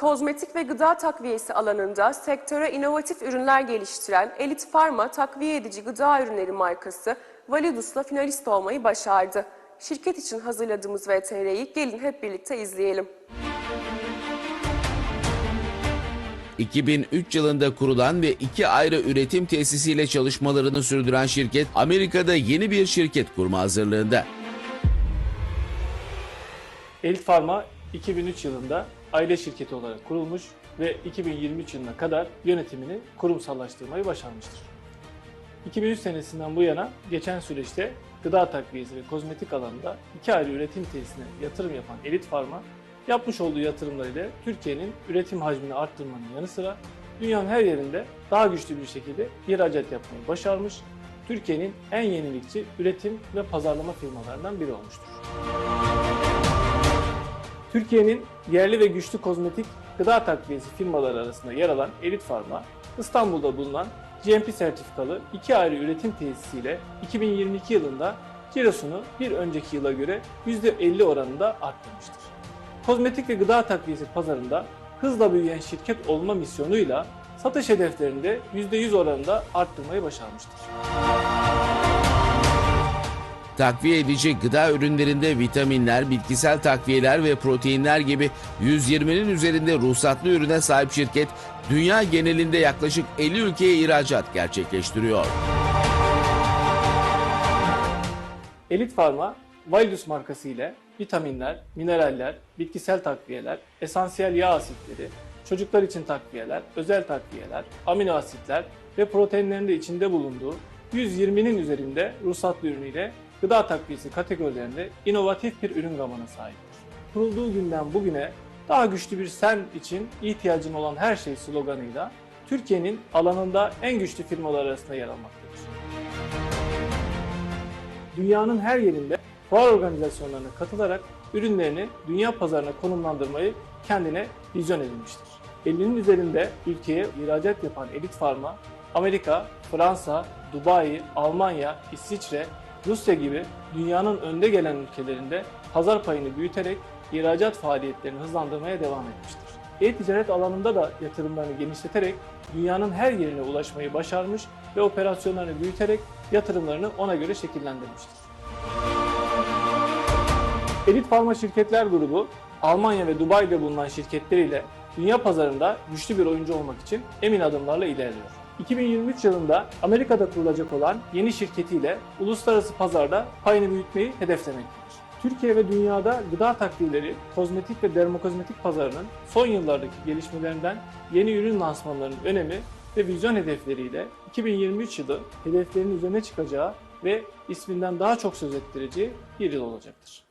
Kozmetik ve gıda takviyesi alanında sektöre inovatif ürünler geliştiren Elit Pharma takviye edici gıda ürünleri markası Validus'la finalist olmayı başardı. Şirket için hazırladığımız VTR'yi gelin hep birlikte izleyelim. 2003 yılında kurulan ve iki ayrı üretim tesisiyle çalışmalarını sürdüren şirket, Amerika'da yeni bir şirket kurma hazırlığında. Elit Pharma 2003 yılında aile şirketi olarak kurulmuş ve 2023 yılına kadar yönetimini kurumsallaştırmayı başarmıştır. 2003 senesinden bu yana geçen süreçte gıda takviyesi ve kozmetik alanında iki ayrı üretim tesisine yatırım yapan Elit Pharma, yapmış olduğu yatırımlarıyla Türkiye'nin üretim hacmini arttırmanın yanı sıra dünyanın her yerinde daha güçlü bir şekilde ihracat yapmayı başarmış, Türkiye'nin en yenilikçi üretim ve pazarlama firmalarından biri olmuştur. Türkiye'nin yerli ve güçlü kozmetik gıda takviyesi firmaları arasında yer alan Elit Pharma, İstanbul'da bulunan GMP sertifikalı iki ayrı üretim tesisiyle 2022 yılında cirosunu bir önceki yıla göre %50 oranında arttırmıştır. Kozmetik ve gıda takviyesi pazarında hızla büyüyen şirket olma misyonuyla satış hedeflerini de %100 oranında arttırmayı başarmıştır. Takviye edici gıda ürünlerinde vitaminler, bitkisel takviyeler ve proteinler gibi 120'nin üzerinde ruhsatlı ürüne sahip şirket, dünya genelinde yaklaşık 50 ülkeye ihracat gerçekleştiriyor. Elit Pharma, Validus markası ile vitaminler, mineraller, bitkisel takviyeler, esansiyel yağ asitleri, çocuklar için takviyeler, özel takviyeler, amino asitler ve proteinlerin de içinde bulunduğu 120'nin üzerinde ruhsatlı ürünüyle gıda takviyesi kategorilerinde inovatif bir ürün gamına sahiptir. Kurulduğu günden bugüne daha güçlü bir sen için ihtiyacın olan her şey sloganıyla Türkiye'nin alanında en güçlü firmalar arasında yer almaktadır dünyanın her yerinde fuar organizasyonlarına katılarak ürünlerini dünya pazarına konumlandırmayı kendine vizyon edinmiştir. 50'nin üzerinde ülkeye ihracat yapan Elit Pharma, Amerika, Fransa, Dubai, Almanya, İsviçre, Rusya gibi dünyanın önde gelen ülkelerinde pazar payını büyüterek ihracat faaliyetlerini hızlandırmaya devam etmiştir. E-ticaret alanında da yatırımlarını genişleterek dünyanın her yerine ulaşmayı başarmış ve operasyonlarını büyüterek yatırımlarını ona göre şekillendirmiştir. Elit Pharma Şirketler Grubu, Almanya ve Dubai'de bulunan şirketleriyle dünya pazarında güçlü bir oyuncu olmak için emin adımlarla ilerliyor. 2023 yılında Amerika'da kurulacak olan yeni şirketiyle uluslararası pazarda payını büyütmeyi hedeflemektedir. Türkiye ve dünyada gıda takviyeleri, kozmetik ve dermokozmetik pazarının son yıllardaki gelişmelerinden yeni ürün lansmanlarının önemi ve vizyon hedefleriyle 2023 yılı hedeflerinin üzerine çıkacağı ve isminden daha çok söz ettireceği bir yıl olacaktır.